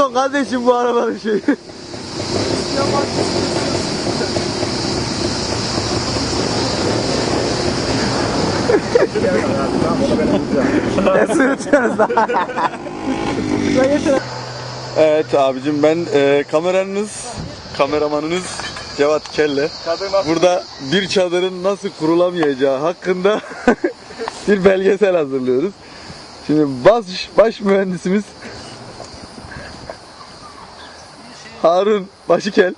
Piston kardeşim bu arabanın şeyi. Ne sürütüyorsunuz lan? Evet abicim ben e, kameranız, kameramanınız Cevat Kelle. Burada bir çadırın nasıl kurulamayacağı hakkında bir belgesel hazırlıyoruz. Şimdi baş, baş mühendisimiz Harun Başıkel.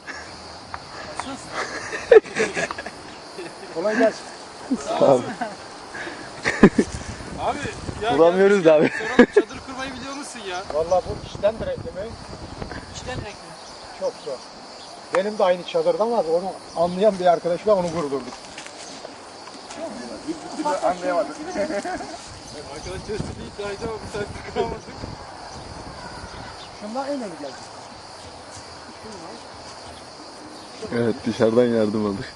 Kolay gelsin. Abi, Abi ya Kuramıyoruz da abi. Sonra çadır kurmayı biliyor musun ya? Vallahi bu işten direkli mi? İçten renkli. Çok zor. Benim de aynı çadırdan var. Onu anlayan bir arkadaş var onu kurdurduk. Anlayamadım. Arkadaş çözümü iddiaydı ama bir saat kuramadık. Şundan en öne geldi. Evet dışarıdan yardım aldık.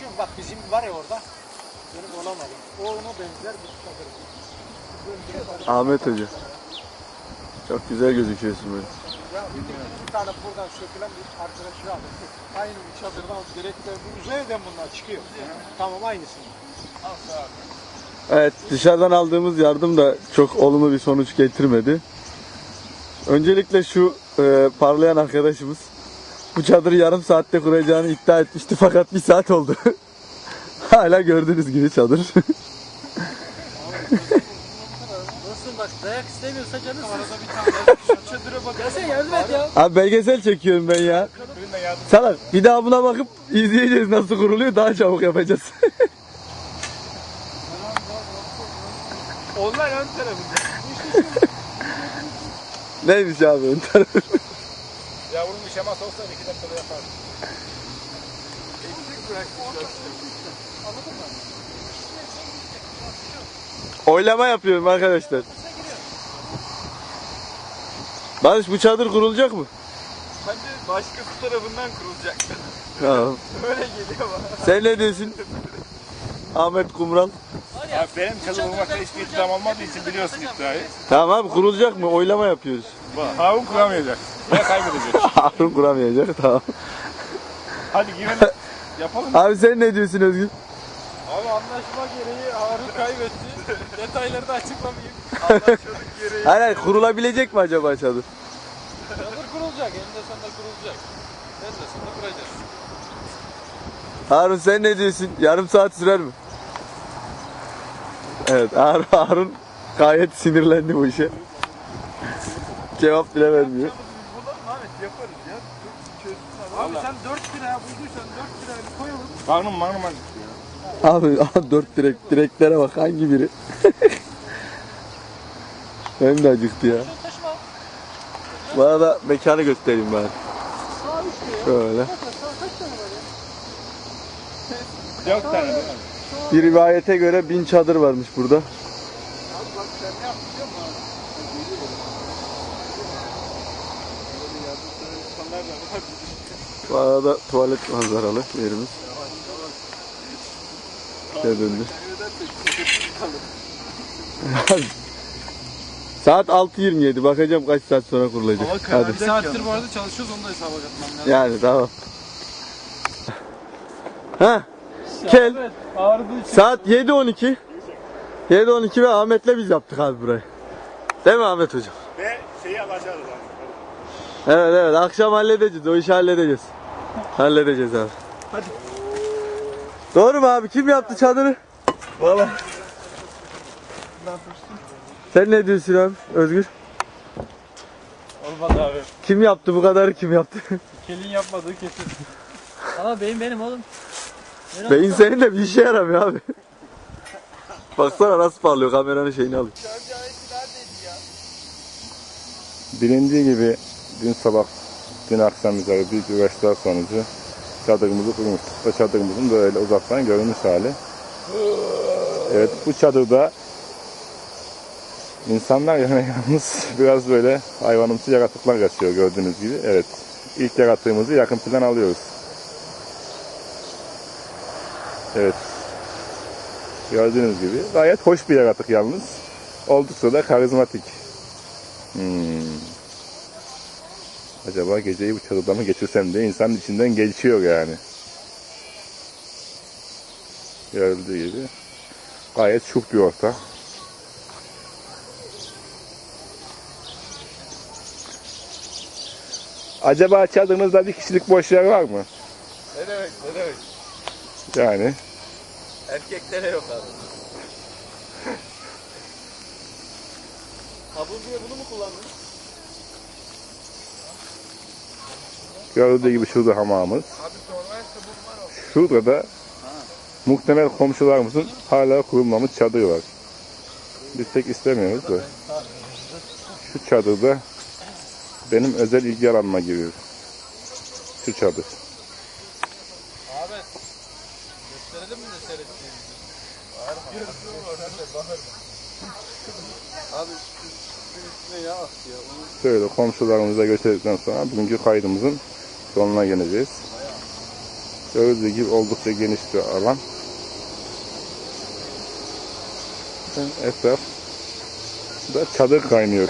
Şu bak bizim var ya orada. Benim olamadı. O ona benzer bir çadır. Ahmet Hoca. Çok güzel gözüküyorsun böyle. Ya bir, bir tane buradan sökülen bir arkadaşı var. Aynı bir çadırdan direktör bu uzay evden bunlar çıkıyor. Tamam aynısını. Evet dışarıdan aldığımız yardım da çok olumlu bir sonuç getirmedi. Öncelikle şu e, parlayan arkadaşımız bu çadırı yarım saatte kuracağını iddia etmişti fakat bir saat oldu. Hala gördüğünüz gibi çadır. Bak dayak istemiyorsa canı Arada bir tane şu çadıra bak. Ya sen yardım et ya. Abi belgesel çekiyorum ben ya. Salak bir daha buna bakıp izleyeceğiz nasıl kuruluyor daha çabuk yapacağız. Onlar ön tarafında. Neymiş abi ön tarafı? Ya bunun bir şeması olsa iki dakikada yapardım. Eksik bırakmışlar. Oylama yapıyorum arkadaşlar. Barış bu çadır kurulacak mı? Bence başkası tarafından kurulacak. Tamam. Öyle geliyor bana. Sen ne diyorsun? Ahmet Kumral. Abi benim çadır olmakta hiçbir iddiam olmadığı için biliyorsun iddiayı. Tamam abi kurulacak mı? Oylama yapıyoruz. Harun kuramayacak. Ya kaybedecek. Harun kuramayacak tamam. Hadi girelim. Yapalım. Abi sen ne diyorsun Özgür? Abi anlaşma gereği Harun kaybetti. Detayları da açıklamayayım. Hayır hayır kurulabilecek mi acaba çadır? Çadır kurulacak. Eninde sonunda kurulacak. Eninde sonunda kuracağız. Harun sen ne diyorsun? Yarım saat sürer mi? Evet Harun, Harun gayet sinirlendi bu işe. Cevap bile vermiyor. Yaparız ya. Abi sen 4 liraya bulduysan 4 liraya koyalım. Karnım marnım acıktı Abi ya. aha, dört direk, direklere bak hangi biri? Benim de acıktı ya. Bana da mekanı göstereyim bari. Şöyle. Dört tane? Bir rivayete göre bin çadır varmış burada. Bu arada tuvalet manzaralı yerimiz. Şöyle döndü. Saat 6.27 bakacağım kaç saat sonra kurulacak. Hadi. Bir saattir bu arada çalışıyoruz onu da hesaba katmam lazım. Yani tamam. Ha? Kel. Saat 7.12. 7.12 ve Ahmet'le biz yaptık abi burayı. Değil mi Ahmet hocam? Ve şeyi alacağız abi. Evet evet akşam halledeceğiz. O işi halledeceğiz. Halledeceğiz abi. Hadi. Doğru mu abi? Kim yaptı çadırı? Valla. Sen ne diyorsun abi Özgür? Olmadı abi. Kim yaptı bu kadar kim yaptı? Kelin yapmadığı kesin. Ama benim benim oğlum. Beyin senin de bir işe yaramıyor abi. Baksana nasıl parlıyor kameranın şeyini alıyor. Bilindiği gibi dün sabah, dün akşam üzeri büyük uğraşlar sonucu çadırımızı kurmuştuk. Bu çadırımızın böyle uzaktan görünmüş hali. Evet bu çadırda insanlar yani yalnız biraz böyle hayvanımsı yaratıklar yaşıyor gördüğünüz gibi. Evet ilk yaratığımızı yakın plan alıyoruz. Evet Gördüğünüz gibi. Gayet hoş bir yaratık yalnız. Oldukça da karizmatik. Hmm. Acaba geceyi bu çadırda mı geçirsem diye insanın içinden geçiyor yani. Görüldüğü gibi. Gayet şık bir orta. Acaba çadırınızda bir kişilik boş yer var mı? Ne demek ne demek? Yani Erkeklere yok abi. Kabul diye bunu mu kullandın? gördüğü gibi şurada hamamımız. Şurada da muhtemel komşularımızın hala kurulmamış çadır var. Biz pek istemiyoruz da. Şu çadırda benim özel ilgi alanıma giriyor. Şu çadır. Abi gösterelim mi ne seyrettiğimizi? Abi üstüne yağ at ya. Şöyle komşularımıza götürdükten sonra bugünkü kaydımızın sonuna geleceğiz. Gördüğü gibi oldukça geniş bir alan. Etraf da çadır kaynıyor.